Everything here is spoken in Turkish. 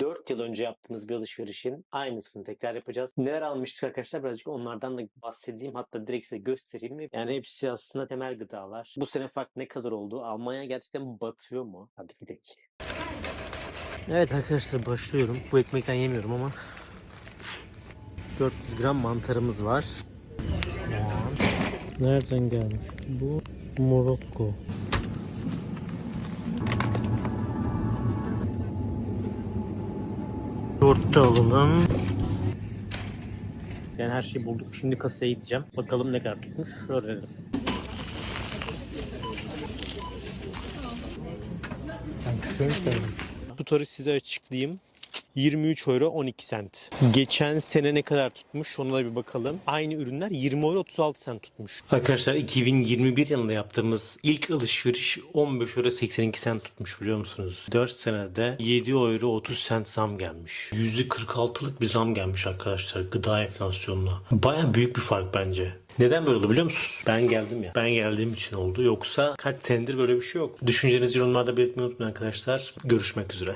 4 yıl önce yaptığımız bir alışverişin aynısını tekrar yapacağız. Neler almıştık arkadaşlar birazcık onlardan da bahsedeyim. Hatta direkt size göstereyim mi? Yani hepsi aslında temel gıdalar. Bu sene fark ne kadar oldu? Almanya gerçekten batıyor mu? Hadi gidelim. Evet arkadaşlar başlıyorum. Bu ekmekten yemiyorum ama 400 gram mantarımız var. Nereden gelmiş? Bu Morokko. Yoğurt da alalım. Yani her şeyi bulduk. Şimdi kasaya gideceğim. Bakalım ne kadar tutmuş. Öğrenelim. şöyle Tutarı size açıklayayım. 23 euro 12 sent. Geçen sene ne kadar tutmuş ona da bir bakalım. Aynı ürünler 20 euro 36 sent tutmuş. Arkadaşlar 2021 yılında yaptığımız ilk alışveriş 15 euro 82 sent tutmuş biliyor musunuz? 4 senede 7 euro 30 sent zam gelmiş. %46'lık bir zam gelmiş arkadaşlar gıda enflasyonuna. Baya büyük bir fark bence. Neden böyle oldu biliyor musunuz? Ben geldim ya. Ben geldiğim için oldu. Yoksa kaç senedir böyle bir şey yok. Düşüncelerinizi yorumlarda belirtmeyi unutmayın arkadaşlar. Görüşmek üzere.